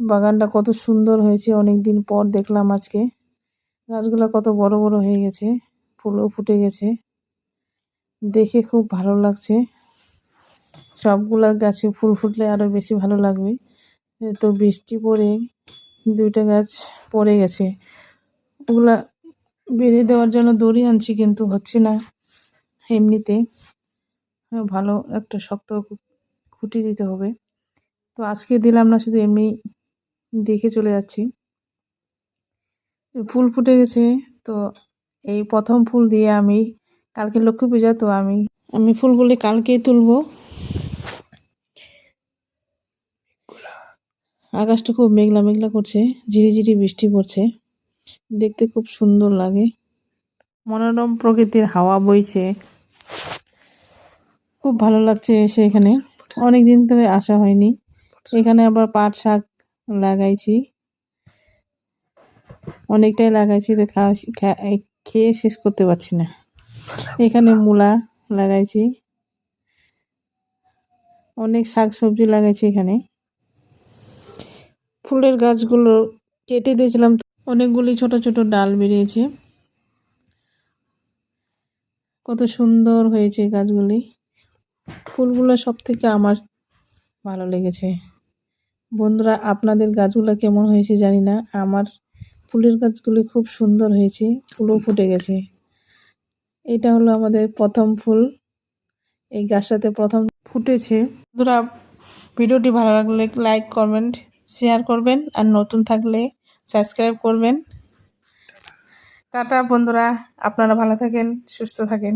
বাগানটা কত সুন্দর হয়েছে অনেক দিন পর দেখলাম আজকে। গাছগুলা কত বড় বড় হয়ে গেছে, ফুলও ফুটে গেছে। দেখে খুব ভালো লাগছে। সবগুলা গাছে ফুল ফুটলে আরও বেশি ভালো লাগবে। তো বৃষ্টি পড়ে দুইটা গাছ পড়ে গেছে। ওগুলা বেঁধে দেওয়ার জন্য দড়ি আনছি, কিন্তু হচ্ছে না এমনিতে। ভালো একটা শক্ত খুঁটি দিতে হবে। তো আজকে দিলাম না, শুধু এমনি দেখে চলে যাচ্ছি। ফুল ফুটে গেছে, তো এই প্রথম ফুল দিয়ে আমি কালকে লক্ষ্মী পূজা, তো আমি আমি ফুলগুলি কালকেই তুলবো। আকাশটা খুব মেঘলা মেঘলা করছে ঝিরিঝিরি বৃষ্টি পড়ছে। দেখতে খুব সুন্দর লাগে। মনোরম প্রকৃতির হাওয়া বইছে। খুব ভালো লাগছে এসে এখানে। অনেক দিন ধরে আসা হয়নি। এখানে আবার পাট শাক লাগাইছি। অনেকটাই লাগাইছি, তো খাওয়া খেয়ে শেষ করতে পারছি না। এখানে মূলা লাগাইছি। অনেক শাক সবজি লাগাইছি এখানে। ফুলের গাছগুলো কেটে দিয়েছিলাম। অনেকগুলি ছোট ছোট ডাল বেরিয়েছে। কত সুন্দর হয়েছে গাছগুলি। ফুলগুলো সব থেকে আমার ভালো লেগেছে। বন্ধুরা, আপনাদের গাছগুলো কেমন হয়েছে জানি না। আমার ফুলের গাছগুলি খুব সুন্দর হয়েছে, ফুলও ফুটে গেছে। এটা হলো আমাদের প্রথম ফুল। এই গাছটাতে প্রথম ফুটেছে। বন্ধুরা, ভিডিওটি ভালো লাগলে লাইক কমেন্ট শেয়ার করবেন, আর নতুন থাকলে সাবস্ক্রাইব করবেন। টাটা বন্ধুরা, আপনারা ভালো থাকেন, সুস্থ থাকেন।